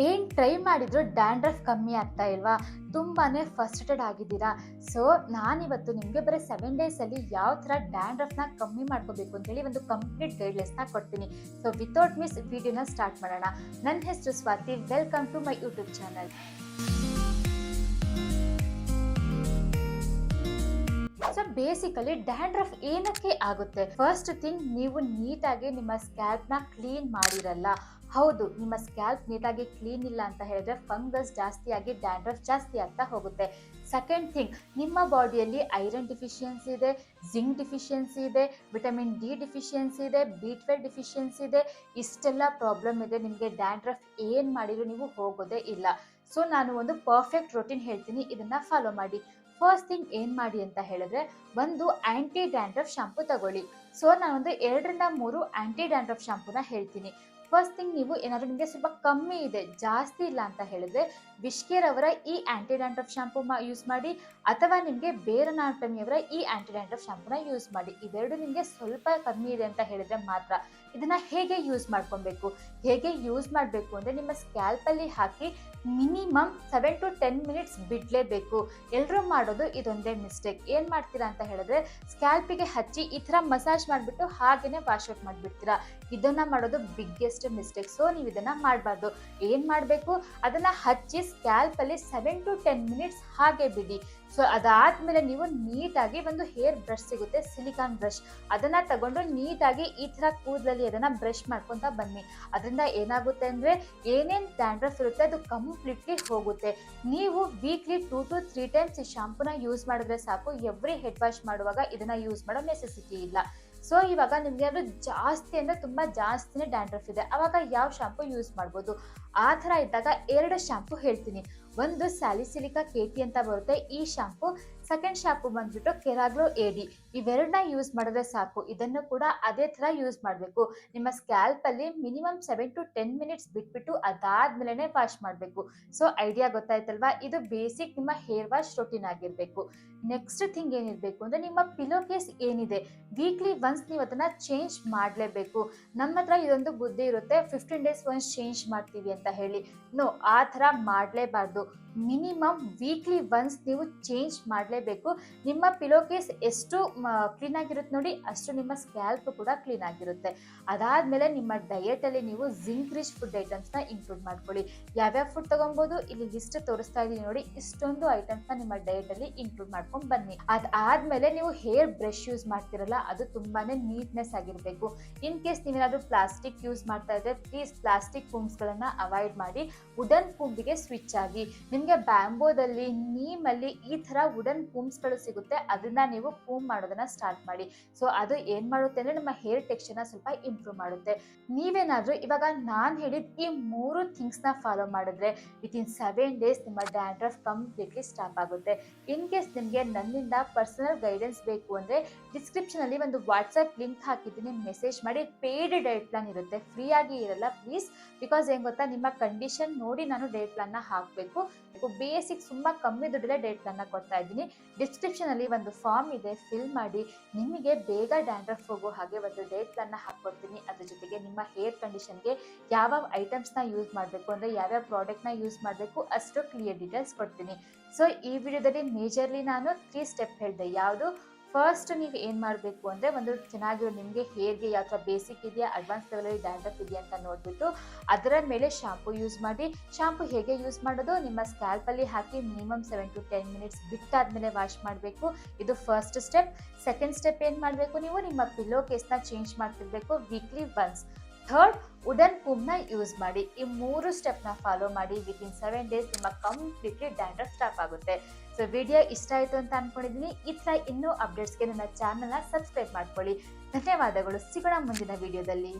ಏನು ಟ್ರೈ ಮಾಡಿದ್ರು ಡ್ಯಾಂಡ್ರಫ್ ಕಮ್ಮಿ ಆಗ್ತಾ ಇಲ್ವಾ? ತುಂಬಾ ಫಸ್ಟೆಡ್ ಆಗಿದ್ದೀರಾ? ಸೊ ನಾನಿವತ್ತು ನಿಮಗೆ ಬರೀ ಸೆವೆನ್ ಡೇಸಲ್ಲಿ ಯಾವ ಥರ ಡ್ಯಾಂಡ್ರಫ್ನ ಕಮ್ಮಿ ಮಾಡ್ಕೋಬೇಕು ಅಂತೇಳಿ ಒಂದು ಕಂಪ್ಲೀಟ್ ಗೈಡ್ಲೈನ್ಸ್ನ ಕೊಡ್ತೀನಿ. ಸೊ ವಿತೌಟ್ ಮಿಸ್ ವಿಡಿಯೋನ ಸ್ಟಾರ್ಟ್ ಮಾಡೋಣ. ನನ್ನ ಹೆಸರು Swathi. Welcome to my YouTube channel basically dandruff ಏನಕ್ಕೆ ಆಗುತ್ತೆ? ಫಸ್ಟ್ ಥಿಂಗ್ ನೀವು ನೀಟಾಗಿ ನಿಮ್ಮ ಸ್ಕ್ಯಾಲ್ಪ್ನ ಕ್ಲೀನ್ ಮಾಡಿರಲ್ಲ. ಹೌದು, ನಿಮ್ಮ ಸ್ಕ್ಯಾಲ್ಪ್ ನೀಟಾಗಿ ಕ್ಲೀನ್ ಇಲ್ಲ ಅಂತ ಹೇಳಿದ್ರೆ ಫಂಗಸ್ ಜಾಸ್ತಿಯಾಗಿ ಡ್ಯಾಂಡ್ರಫ್ ಜಾಸ್ತಿ ಆಗ್ತಾ ಹೋಗುತ್ತೆ. ಸೆಕೆಂಡ್ ಥಿಂಗ್ ನಿಮ್ಮ ಬಾಡಿಯಲ್ಲಿ ಐರನ್ ಡಿಫಿಷಿಯನ್ಸಿ ಇದೆ ಜಿಂಕ್ ಡಿಫಿಷಿಯನ್ಸಿ ಇದೆ ವಿಟಮಿನ್ ಡಿ ಡಿಫಿಷಿಯನ್ಸಿ ಇದೆ ಬಿ ಟ್ವೆಲ್ ಡಿಫಿಷಿಯನ್ಸಿ ಇದೆ, ಇಷ್ಟೆಲ್ಲ ಪ್ರಾಬ್ಲಮ್ ಇದೆ, ನಿಮಗೆ ಡ್ಯಾಂಡ್ರಫ್ ಏನು ಮಾಡಿದ್ರು ನೀವು ಹೋಗೋದೇ ಇಲ್ಲ. ಸೊ ನಾನು ಒಂದು ಪರ್ಫೆಕ್ಟ್ ರೊಟೀನ್ ಹೇಳ್ತೀನಿ, ಇದನ್ನು ಫಾಲೋ ಮಾಡಿ. ಫಸ್ಟ್ ಥಿಂಗ್ ಏನು ಮಾಡಿ ಅಂತ ಹೇಳಿದ್ರೆ, ಒಂದು ಆ್ಯಂಟಿ ಡ್ಯಾಂಡ್ರಫ್ ಶಾಂಪು ತಗೊಳ್ಳಿ. ಸೊ ನಾನೊಂದು ಎರಡರಿಂದ ಮೂರು ಆ್ಯಂಟಿ ಡ್ಯಾಂಡ್ರಫ್ ಶಾಂಪೂನ ಹೇಳ್ತೀನಿ. ಫಸ್ಟ್ ಥಿಂಗ್ ನೀವು ಏನಾದರೂ ನಿಮಗೆ ಸ್ವಲ್ಪ ಕಮ್ಮಿ ಇದೆ, ಜಾಸ್ತಿ ಇಲ್ಲ ಅಂತ ಹೇಳಿದ್ರೆ ವಿಷ್ಕೇರ್ ಅವರ ಈ ಆ್ಯಂಟಿ ಡ್ಯಾಂಡ್ರಫ್ ಮಾ ಯೂಸ್ ಮಾಡಿ, ಅಥವಾ ನಿಮಗೆ ಬೇರೆ ಅವರ ಈ ಆ್ಯಂಟಿ ಡ್ಯಾಂಡ್ರಫ್ ಶಾಂಪೂನ ಯೂಸ್ ಮಾಡಿ. ಇವೆರಡು ನಿಮಗೆ ಸ್ವಲ್ಪ ಕಮ್ಮಿ ಇದೆ ಅಂತ ಹೇಳಿದ್ರೆ ಮಾತ್ರ ಇದನ್ನ ಹೇಗೆ ಯೂಸ್ ಮಾಡ್ಕೊಬೇಕು? ಹೇಗೆ ಯೂಸ್ ಮಾಡಬೇಕು ಅಂದರೆ ನಿಮ್ಮ ಸ್ಕ್ಯಾಲ್ಪಲ್ಲಿ ಹಾಕಿ minimum seven to ten minutes ಬಿಡಲೇಬೇಕು. ಎಲ್ಲರೂ ಮಾಡೋದು ಇದೊಂದೇ ಮಿಸ್ಟೇಕ್ ಏನು ಮಾಡ್ತೀರಾ ಅಂತ ಹೇಳಿದ್ರೆ ಸ್ಕ್ಯಾಲ್ಪಿಗೆ ಹಚ್ಚಿ ಈ ಥರ ಮಸಾಜ್ ಮಾಡಿಬಿಟ್ಟು ಹಾಗೇನೆ ವಾಶ್ ಔಟ್ ಮಾಡಿಬಿಡ್ತೀರಾ. ಇದನ್ನು ಮಾಡೋದು ಬಿಗ್ಗೆಸ್ಟ್ ಮಿಸ್ಟೇಕ್ ಸೊ ನೀವು ಇದನ್ನ ಮಾಡಬಾರ್ದು. ಏನು ಮಾಡಬೇಕು? ಅದನ್ನ ಹಚ್ಚಿ ಸ್ಕ್ಯಾಲ್ಪಲ್ಲಿ ಸೆವೆನ್ ಟು ಟೆನ್ ಮಿನಿಟ್ಸ್ ಹಾಗೆ ಬಿಡಿ. ಸೊ ಅದಾದ್ಮೇಲೆ ನೀವು ನೀಟಾಗಿ ಒಂದು ಹೇರ್ ಬ್ರಷ್ ಸಿಗುತ್ತೆ ಸಿಲಿಕಾನ್ ಬ್ರಷ್ ಅದನ್ನ ತಗೊಂಡು ನೀಟಾಗಿ ಈ ಥರ ಕೂದಲಲ್ಲಿ ಅದನ್ನ ಬ್ರಷ್ ಮಾಡ್ಕೊಂತ ಬನ್ನಿ. ಅದರಿಂದ ಏನಾಗುತ್ತೆ ಅಂದ್ರೆ ಏನೇನು ಡ್ಯಾಂಡ್ರಫ್ ಇರುತ್ತೆ ಅದು ಕಂಪ್ಲೀಟ್ಲಿ ಹೋಗುತ್ತೆ. ನೀವು weekly two to three times ಈ ಶಾಂಪೂನ ಯೂಸ್ ಮಾಡಿದ್ರೆ ಸಾಕು. ಎವ್ರಿ ಹೆಡ್ ವಾಶ್ ಮಾಡುವಾಗ ಇದನ್ನ ಯೂಸ್ ಮಾಡೋ ನೆಸೆಸಿಟಿ ಇಲ್ಲ. ಸೊ ಇವಾಗ ನಿಮಗೆ ಅದು ಜಾಸ್ತಿ ಅಂದರೆ ತುಂಬ ಜಾಸ್ತಿನೇ ಡ್ಯಾಂಡ್ರಫ್ ಇದೆ. ಅವಾಗ ಯಾವ ಶಾಂಪು ಯೂಸ್ ಮಾಡ್ಬೋದು? ಆ ಥರ ಇದ್ದಾಗ ಎರಡು ಶ್ಯಾಂಪು ಹೇಳ್ತೀನಿ. ಒಂದು ಸ್ಯಾಲಿಸಿಲಿಕಾ ಟಿ ಅಂತ ಬರುತ್ತೆ. ಈ ಶಾಂಪು ಸೆಕೆಂಡ್ ಶಾಂಪು ಬಂದ್ಬಿಟ್ಟು ಕೆರಾಗ್ಲೋ ಎಡಿ ಇವೆರಡನ್ನ ಯೂಸ್ ಮಾಡಿದ್ರೆ ಸಾಕು. ಇದನ್ನು ಕೂಡ ಅದೇ ಥರ ಯೂಸ್ ಮಾಡಬೇಕು. ನಿಮ್ಮ ಸ್ಕ್ಯಾಲ್ಪಲ್ಲಿ minimum seven to ten minutes ಬಿಟ್ಬಿಟ್ಟು ಅದಾದ್ಮೇಲೆ ವಾಶ್ ಮಾಡಬೇಕು. ಸೊ ಐಡಿಯಾ ಗೊತ್ತಾಯ್ತಲ್ವಾ? ಇದು ಬೇಸಿಕ್ ನಿಮ್ಮ ಹೇರ್ ವಾಶ್ ರೊಟೀನ್ ಆಗಿರಬೇಕು. ನೆಕ್ಸ್ಟ್ ಥಿಂಗ್ ಏನಿರಬೇಕು ಅಂದರೆ ನಿಮ್ಮ ಪಿಲೋ ಕೇಸ್ ಏನಿದೆ? ವೀಕ್ಲಿ ಒನ್ಸ್ ನೀವು ಅದನ್ನು ಚೇಂಜ್ ಮಾಡಲೇಬೇಕು. ನಮ್ಮ ಹತ್ರ ಇದೊಂದು ಬುದ್ಧಿ ಇರುತ್ತೆ. ಫಿಫ್ಟೀನ್ ಡೇಸ್ ಒನ್ಸ್ ಚೇಂಜ್ ಮಾಡ್ತೀವಿ ಅಂತ ಹೇಳಿ. ನೋ ಆ ಥರ ಮಾಡಲೇಬಾರ್ದು. ಮಿನಿಮಮ್ ವೀಕ್ಲಿ ಒನ್ಸ್ ನೀವು ಚೇಂಜ್ ಮಾಡಲೇಬೇಕು ನಿಮ್ಮ ಪಿಲೋ ಕೇಸ್ ಎಷ್ಟು ಕ್ಲೀನ್ ಆಗಿರುತ್ತೆ ನೋಡಿ, ಅಷ್ಟು ನಿಮ್ಮ ಸ್ಕ್ಯಾಲ್ಪ್ ಕೂಡ ಕ್ಲೀನ್ ಆಗಿರುತ್ತೆ. ಅದಾದ್ಮೇಲೆ ನಿಮ್ಮ ಡಯಟಲ್ಲಿ ನೀವು ಜಿಂಕ್ ರಿಚ್ ಫುಡ್ ಐಟಮ್ಸ್ನ ಇನ್ಕ್ಲೂಡ್ ಮಾಡ್ಕೊಳ್ಳಿ. ಯಾವ್ಯಾವ ಫುಡ್ ತೊಗೊಬೋದು, ಇಲ್ಲಿ ಲಿಸ್ಟ್ ತೋರಿಸ್ತಾ ಇದೀನಿ ನೋಡಿ, ಇಷ್ಟೊಂದು ಐಟಮ್ಸ್ನ ನಿಮ್ಮ ಡಯಟಲ್ಲಿ ಇನ್ಕ್ಲೂಡ್ ಮಾಡ್ಕೊಂಡು ಬನ್ನಿ. ಅದಾದ್ಮೇಲೆ ನೀವು ಹೇರ್ ಬ್ರಷ್ ಯೂಸ್ ಮಾಡ್ತಿರಲ್ಲ, ಅದು ತುಂಬಾನೇ ನೀಟ್ನೆಸ್ ಆಗಿರಬೇಕು. ಇನ್ ಕೇಸ್ ನೀವೇನಾದ್ರೂ ಪ್ಲಾಸ್ಟಿಕ್ ಯೂಸ್ ಮಾಡ್ತಾ ಇದ್ರೆ ಪ್ಲೀಸ್ ಪ್ಲಾಸ್ಟಿಕ್ ಪೂಮ್ಸ್ಗಳನ್ನು ಅವಾಯ್ಡ್ ಮಾಡಿ ವುಡನ್ ಫೂಮ್ಗೆ ಸ್ವಿಚ್ ಆಗಿ. ನಿಮಗೆ ಬ್ಯಾಂಬೋದಲ್ಲಿ ನೀಮಲ್ಲಿ ಈ ಥರ ವುಡನ್ ಪೂಮ್ಸ್ಗಳು ಸಿಗುತ್ತೆ, ಅದನ್ನ ನೀವು ಪೂಮ್ ಮಾಡೋದನ್ನ ಸ್ಟಾರ್ಟ್ ಮಾಡಿ. ಸೊ ಅದು ಏನು ಮಾಡುತ್ತೆ ಅಂದ್ರೆ ನಮ್ಮ ಹೇರ್ ಟೆಕ್ಸ್ಚರ್ನ ಸ್ವಲ್ಪ ಇಂಪ್ರೂವ್ ಮಾಡುತ್ತೆ. ನೀವೇನಾದರೂ ಇವಾಗ ನಾನು ಹೇಳಿದ ಈ ಮೂರು ಥಿಂಗ್ಸ್ನ ಫಾಲೋ ಮಾಡಿದ್ರೆ ವಿತಿನ್ ಸೆವೆನ್ ಡೇಸ್ ನಿಮ್ಮ ಡ್ಯಾಂಡ್ರಫ್ ಕಂಪ್ಲೀಟ್ಲಿ ಸ್ಟಾಪ್ ಆಗುತ್ತೆ. ಇನ್ ಕೇಸ್ ನಿಮಗೆ ನನ್ನಿಂದ ಪರ್ಸನಲ್ ಗೈಡೆನ್ಸ್ ಬೇಕು ಅಂದ್ರೆ ಡಿಸ್ಕ್ರಿಪ್ಷನ್ ಅಲ್ಲಿ ಒಂದು ವಾಟ್ಸಪ್ ಲಿಂಕ್ ಹಾಕಿದ್ದೀನಿ ಮೆಸೇಜ್ ಮಾಡಿ ಪೇಯ್ಡ್ ಡೈಟ್ ಪ್ಲಾನ್ ಇರುತ್ತೆ. ಫ್ರೀ ಆಗಿ ಇರಲ್ಲ ಪ್ಲೀಸ್ ಬಿಕಾಸ್ ಏನು ಗೊತ್ತಾ, ನಿಮ್ಮ ಕಂಡೀಷನ್ ನೋಡಿ ನಾನು ಡೇಟ್ನ ಹಾಕಬೇಕು. ಬೇಸಿಕ್ ತುಂಬಾ ಕಮ್ಮಿ ದುಡ್ಡಲ್ಲೇ ಡೇಟ್ ಪ್ಲಾನ್ನ ಕೊಡ್ತಾ ಇದ್ದೀನಿ. ಡಿಸ್ಕ್ರಿಪ್ಷನಲ್ಲಿ ಒಂದು ಫಾರ್ಮ್ ಇದೆ ಫಿಲ್ ಮಾಡಿ, ನಿಮಗೆ ಬೇಗ ಡ್ಯಾಂಡ್ರಫ್ ಹೋಗೋ ಹಾಗೆ ಒಂದು ಡೇಟ್ ಪ್ಲಾನ್ನ ಹಾಕ್ಕೊಡ್ತೀನಿ ಅದ್ರ ಜೊತೆಗೆ ನಿಮ್ಮ ಹೇರ್ ಕಂಡೀಷನ್ಗೆ ಯಾವ ಐಟಮ್ಸ್ನ ಯೂಸ್ ಮಾಡಬೇಕು, ಅಂದರೆ ಯಾವ್ಯಾವ ಪ್ರಾಡಕ್ಟ್ನ ಯೂಸ್ ಮಾಡಬೇಕು, ಅಷ್ಟು ಕ್ಲಿಯರ್ ಡೀಟೇಲ್ಸ್ ಕೊಡ್ತೀನಿ. ಸೊ ಈ ವಿಡಿಯೋದಲ್ಲಿ ಮೇಜರ್ಲಿ ನಾನು ತ್ರೀ ಸ್ಟೆಪ್ ಹೇಳಿದೆ. ಯಾವುದು? ಫಸ್ಟ್ ನೀವು ಏನು ಮಾಡಬೇಕು ಅಂದರೆ ಒಂದು ಚೆನ್ನಾಗಿರೋ ನಿಮಗೆ ಹೇರ್ಗೆ ಯಾವ ಬೇಸಿಕ್ ಇದೆಯಾ ಅಡ್ವಾನ್ಸ್ ಲೆವೆಲಲ್ಲಿ ಡ್ಯಾಂಡ್ರಫ್ ಇದೆಯಾ ಅಂತ ನೋಡಿಬಿಟ್ಟು ಅದರ ಮೇಲೆ ಶಾಂಪು ಯೂಸ್ ಮಾಡಿ. ಶಾಂಪು ಹೇಗೆ ಯೂಸ್ ಮಾಡೋದು? ನಿಮ್ಮ ಸ್ಕ್ಯಾಲ್ಪಲ್ಲಿ ಹಾಕಿ minimum seven to ten minutes ಬಿಟ್ಟಾದ್ಮೇಲೆ wash ಮಾಡಬೇಕು. ಇದು ಫಸ್ಟ್ ಸ್ಟೆಪ್ ಸೆಕೆಂಡ್ ಸ್ಟೆಪ್ ಏನು ಮಾಡಬೇಕು ನೀವು? ನಿಮ್ಮ ಪಿಲ್ಲೋ ಕೇಸ್ನ ಚೇಂಜ್ ಮಾಡ್ತಿರ್ಬೇಕು ವೀಕ್ಲಿ ಒನ್ಸ್ ಥರ್ಡ್ ವುಡನ್ ಪೂಮ್ನ ಯೂಸ್ ಮಾಡಿ. ಈ ಮೂರು ಸ್ಟೆಪ್ನ ಫಾಲೋ ಮಾಡಿ ವಿತಿನ್ ಸೆವೆನ್ ಡೇಸ್ ನಿಮ್ಮ ಕಂಪ್ಲೀಟ್ಲಿ ಡ್ಯಾಂಡ್ರಫ್ ಸ್ಟಾಪ್ ಆಗುತ್ತೆ. ಸೊ ವಿಡಿಯೋ ಇಷ್ಟ ಆಯಿತು ಅಂತ ಅನ್ಕೊಂಡಿದ್ದೀನಿ ಈ ಥರ ಇನ್ನೂ ಅಪ್ಡೇಟ್ಸ್ಗೆ ನನ್ನ ಚಾನಲ್ನ ಸಬ್ಸ್ಕ್ರೈಬ್ ಮಾಡ್ಕೊಳ್ಳಿ. ಧನ್ಯವಾದಗಳು. ಸಿಗೋಣ ಮುಂದಿನ ವಿಡಿಯೋದಲ್ಲಿ